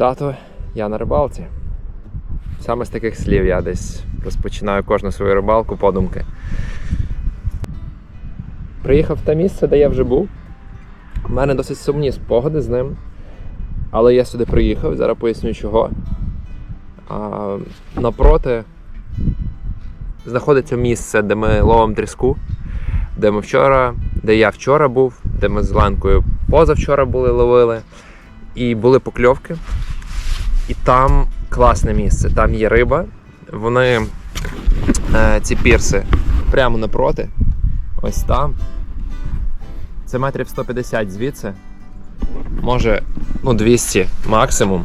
Тато, я на рибалці. Саме з таких слів я десь розпочинаю кожну свою рибалку подумки. Приїхав в те місце, де я вже був. У мене досить сумні спогади з ним. Але я сюди приїхав, зараз поясню чого. А, напроти знаходиться місце, де ми ловимо тріску, де ми вчора, де я вчора був, де ми з Ленкою позавчора були ловили. І були покльовки. І там класне місце. Там є риба. Вони е, ці пірси прямо напроти. Ось там. Це метрів 150 звідси. Може, ну, 200 максимум.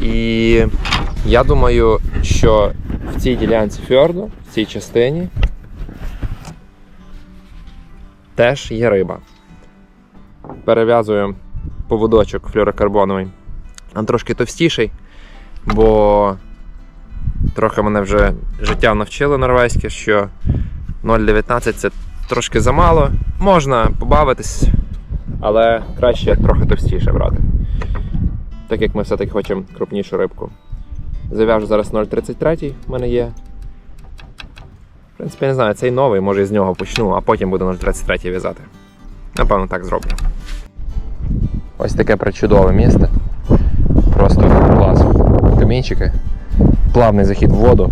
І я думаю, що в цій ділянці фьорду, в цій частині, теж є риба. Перев'язую поводочок флюорокарбоновий. Він трошки товстіший, бо трохи мене вже життя навчило норвезьке, що 0,19 це трошки замало. Можна побавитись, але краще трохи товстіше брати. Так як ми все-таки хочемо крупнішу рибку. Зав'яжу зараз 0,33 в мене є. В принципі, я не знаю, цей новий, може з нього почну, а потім буду 0,33 в'язати. Напевно, так зроблю. Ось таке причудове місце. Камінчики, плавний захід в воду.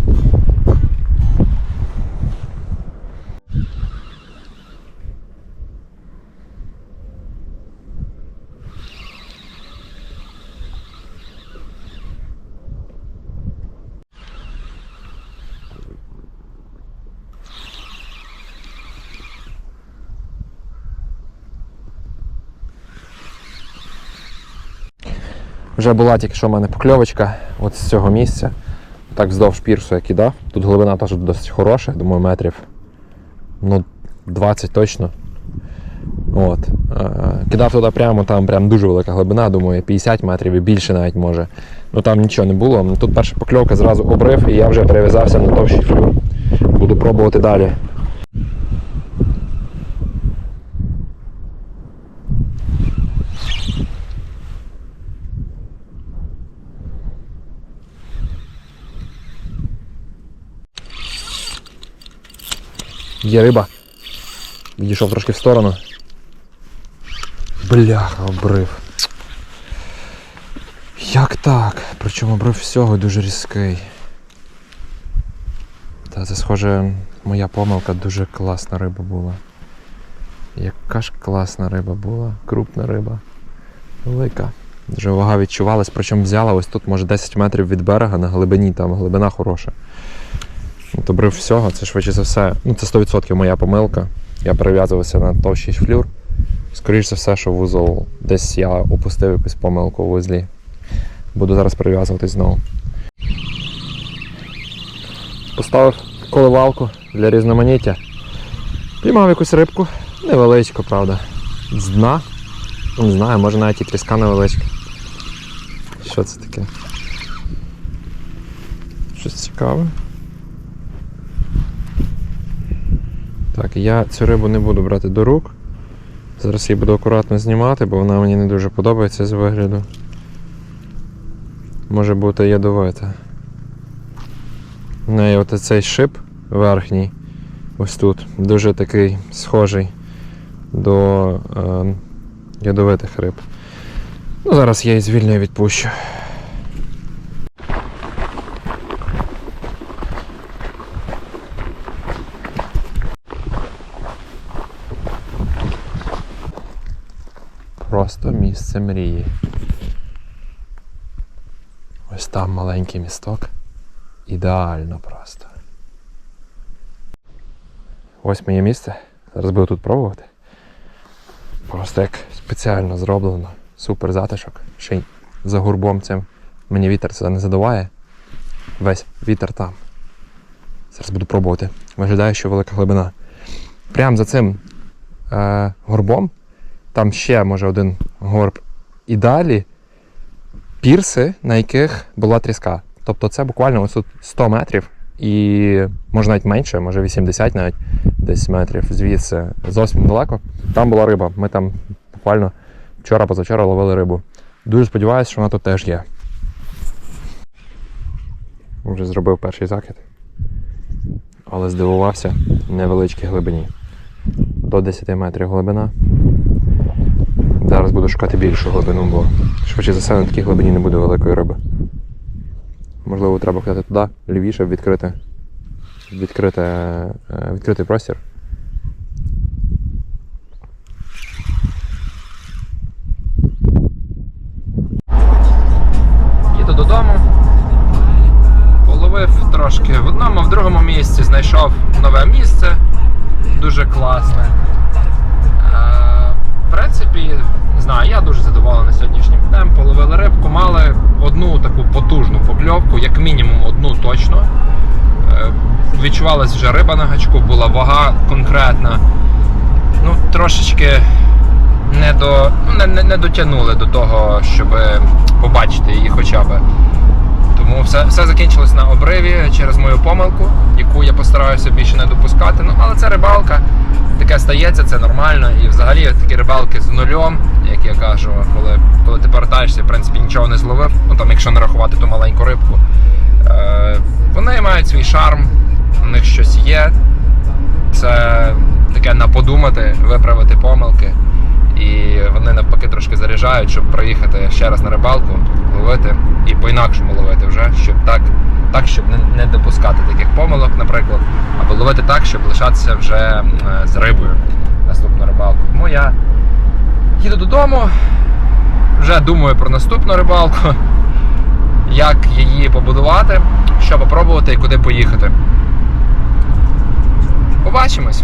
Вже була тільки що в мене покльовочка от з цього місця. Так вздовж пірсу я кидав. Тут глибина теж досить хороша, думаю, метрів ну, 20 точно. От. Е, Кидав туди прямо, там прям дуже велика глибина, думаю, 50 метрів і більше навіть може. Ну там нічого не було. Ну, Тут перша покльовка зразу обрив і я вже перев'язався на товщий флюр. Буду пробувати далі. Є риба. Відійшов трошки в сторону. Бляха, обрив. Як так? Причому обрив всього дуже різкий. Та це схоже, моя помилка дуже класна риба була. Яка ж класна риба була, крупна риба. Велика. Дуже вага відчувалась, причому взяла ось тут, може 10 метрів від берега на глибині, там глибина хороша. От обрив всього, це швидше за все. Ну, це 100% моя помилка. Я перев'язувався на товщий флюр. Скоріше за все, що вузол десь я опустив якусь помилку у вузлі. Буду зараз перев'язуватись знову. Поставив коливалку для різноманіття. Піймав якусь рибку. Невеличку, правда. З дна. Не знаю, може навіть і тріска невеличка. Що це таке? Щось цікаве. Так, я цю рибу не буду брати до рук. Зараз її буду акуратно знімати, бо вона мені не дуже подобається з вигляду. Може бути ядовита. В неї от цей шип верхній, ось тут, дуже такий схожий до е, ядовитих риб. Ну, зараз я її звільню і відпущу. Просто місце мрії. Ось там маленький місток. Ідеально просто. Ось моє місце. Зараз буду тут пробувати. Просто як спеціально зроблено. Супер затишок. Ще й за гурбом цим мені вітер сюди не задуває. Весь вітер там. Зараз буду пробувати. Виглядає, що велика глибина. Прямо за цим е, горбом там ще може один горб. І далі пірси, на яких була тріска. Тобто це буквально ось тут 100 метрів і може навіть менше, може 80 навіть десь метрів звідси, зовсім далеко. Там була риба. Ми там буквально вчора-позавчора ловили рибу. Дуже сподіваюся, що вона тут теж є. Вже зробив перший закид. Але здивувався невеличкій глибині. До 10 метрів глибина. Зараз буду шукати більшу глибину, бо швидше за все на такій глибині не буде великої риби. Можливо, треба кидати туди, лівіше, відкрити, відкрити, е, відкритий простір. Їду додому. Половив трошки в одному, в другому місці знайшов нове місце. Дуже класне. Принципі, не знаю, я дуже задоволений сьогоднішнім днем. Половили рибку, мали одну таку потужну покльовку, як мінімум одну точно. Е, Відчувалась вже риба на гачку, була вага конкретна. Ну, трошечки не, до, не, не, не дотягнули до того, щоб побачити її хоча б. Тому все, все закінчилось на обриві через мою помилку, яку я постараюся більше не допускати. Ну, але це рибалка, таке стається, це нормально. І взагалі такі рибалки з нульом, як я кажу, коли, коли ти повертаєшся, в принципі, нічого не зловив, ну там, якщо не рахувати ту маленьку рибку, е, вони мають свій шарм, у них щось є. Це таке на подумати, виправити помилки. І вони навпаки трошки заряджають, щоб проїхати ще раз на рибалку, ловити і по-інакшому ловити вже, щоб так, так щоб не, допускати таких помилок, наприклад, або ловити так, щоб лишатися вже е, з рибою наступну рибалку. Тому я їду додому, вже думаю про наступну рибалку, як її побудувати, що попробувати і куди поїхати. Побачимось!